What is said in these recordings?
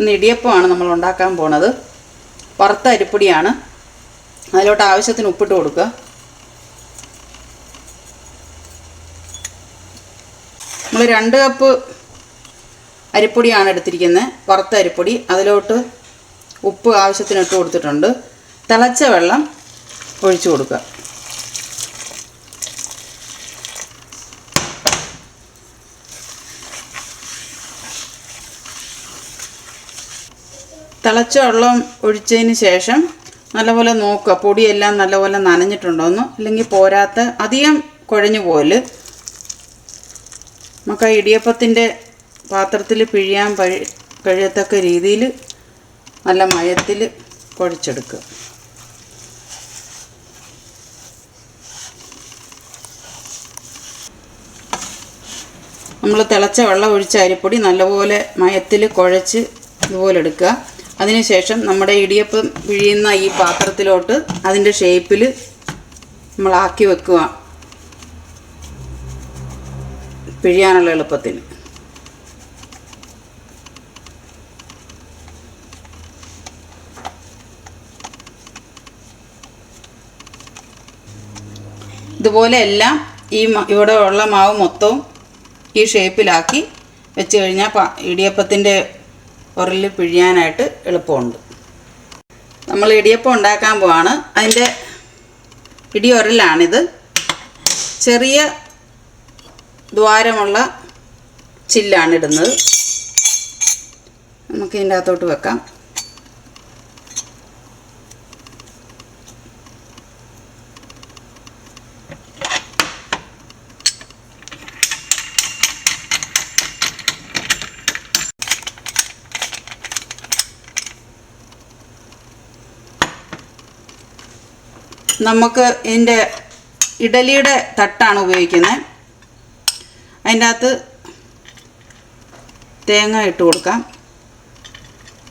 ഇന്ന് ഇടിയപ്പമാണ് നമ്മൾ ഉണ്ടാക്കാൻ പോണത്. വറുത്ത അരിപ്പൊടിയാണ്. അതിലോട്ട് ആവശ്യത്തിന് ഉപ്പിട്ട് കൊടുക്കുക. നമ്മൾ രണ്ട് കപ്പ് അരിപ്പൊടിയാണ് എടുത്തിരിക്കുന്നത്. വറുത്ത അരിപ്പൊടി. അതിലോട്ട് ഉപ്പ് ആവശ്യത്തിന് ഇട്ട് കൊടുത്തിട്ടുണ്ട്. തിളച്ച വെള്ളം ഒഴിച്ചു കൊടുക്കുക. തിളച്ച വെള്ളം ഒഴിച്ചതിന് ശേഷം നല്ലപോലെ നോക്കുക. പൊടിയെല്ലാം നല്ലപോലെ നനഞ്ഞിട്ടുണ്ടോയെന്ന് അല്ലെങ്കിൽ പോരാത്ത അധികം കുഴഞ്ഞു പോകൽ. നമുക്ക് ആ ഇടിയപ്പത്തിന്റെ പാത്രത്തിൽ പിഴിയാൻ പഴി കഴിയത്തക്ക രീതിയിൽ നല്ല മയത്തിൽ കുഴച്ചെടുക്കുക. നമ്മൾ തിളച്ച വെള്ളം ഒഴിച്ച അരിപ്പൊടി നല്ലപോലെ മയത്തിൽ കുഴച്ച് ഇതുപോലെ എടുക്കുക. അതിനുശേഷം നമ്മുടെ ഇടിയപ്പം പിഴിയുന്ന ഈ പാത്രത്തിലോട്ട് അതിന്റെ ഷേപ്പിൽ നമ്മൾ ആക്കി വെക്കുക. പിഴിയാനുള്ള എളുപ്പത്തിന്. ഇതുപോലെ എല്ലാം ഈ ഇവിടെ ഉള്ള മാവ് മൊത്തവും ഈ ഷേപ്പിലാക്കി വെച്ച് കഴിഞ്ഞാൽ ഇടിയപ്പത്തിന്റെ ഉരലിൽ പിഴിയാനായിട്ട് എളുപ്പമുണ്ട്. നമ്മൾ ഇടിയപ്പം ഉണ്ടാക്കാൻ പോവാണ്. അതിന്റെ ഇടിയൊരലാണിത്. ചെറിയ ദ്വാരമുള്ള ചില്ലാണ് ഇടുന്നത്. നമുക്ക് ഇതിന്റെ അകത്തോട്ട് വെക്കാം. നമുക്ക് ഇതിന്റെ ഇഡലിയുടെ തട്ടാണ് ഉപയോഗിക്കുന്നത്. അതിന്റെ അകത്ത് തേങ്ങ ഇട്ട് കൊടുക്കാം.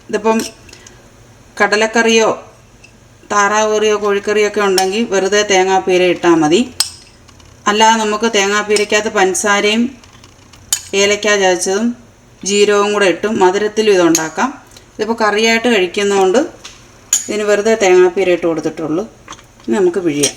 ഇതിപ്പം കടലക്കറിയോ താറാവ് കറിയോ കോഴിക്കറിയോ ഒക്കെ ഉണ്ടെങ്കിൽ വെറുതെ തേങ്ങാപ്പീര ഇട്ടാൽ മതി. അല്ലാതെ നമുക്ക് തേങ്ങാപ്പീരയ്ക്കകത്ത് പഞ്ചസാരയും ഏലക്ക ചതച്ചതും ജീരകവും കൂടെ ഇട്ടും മധുരത്തിലും ഇതുണ്ടാക്കാം ഇതിപ്പോൾ കറിയായിട്ട് കഴിക്കുന്നതുകൊണ്ട് ഇതിന് വെറുതെ തേങ്ങാപ്പീര ഇട്ട് കൊടുത്തിട്ടുള്ളൂ. ഇനി നമുക്ക് പിഴിയാം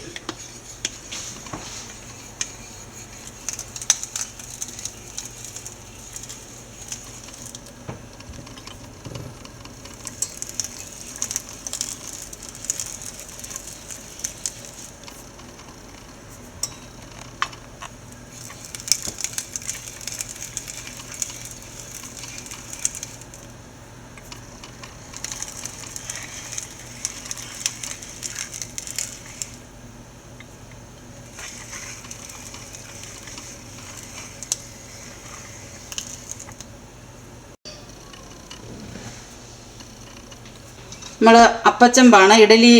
നമ്മൾ അപ്പച്ചമ്പാണ്. ഇഡലി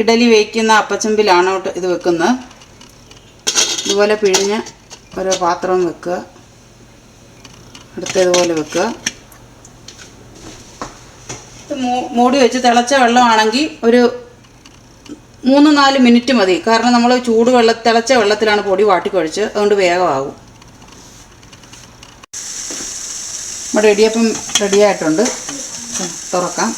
ഇഡലി വയ്ക്കുന്ന അപ്പച്ചമ്പിലാണ് ഇത് വെക്കുന്നത്. ഇതുപോലെ പിഴിഞ്ഞ് ഓരോ പാത്രം വെക്കുക. അടുത്തതുപോലെ വെക്കുക. ഇത് മൂടി വെച്ച് തിളച്ച വെള്ളമാണെങ്കിൽ ഒരു മൂന്ന് നാല് മിനിറ്റ് മതി. കാരണം നമ്മൾ ചൂട് വെള്ള തിളച്ച വെള്ളത്തിലാണ് പൊടി വാട്ടിക്കുഴച്ച് അതുകൊണ്ട് വേഗമാകും. നമ്മുടെ ഇടിയപ്പം റെഡിയായിട്ടുണ്ട് തുറക്കാം.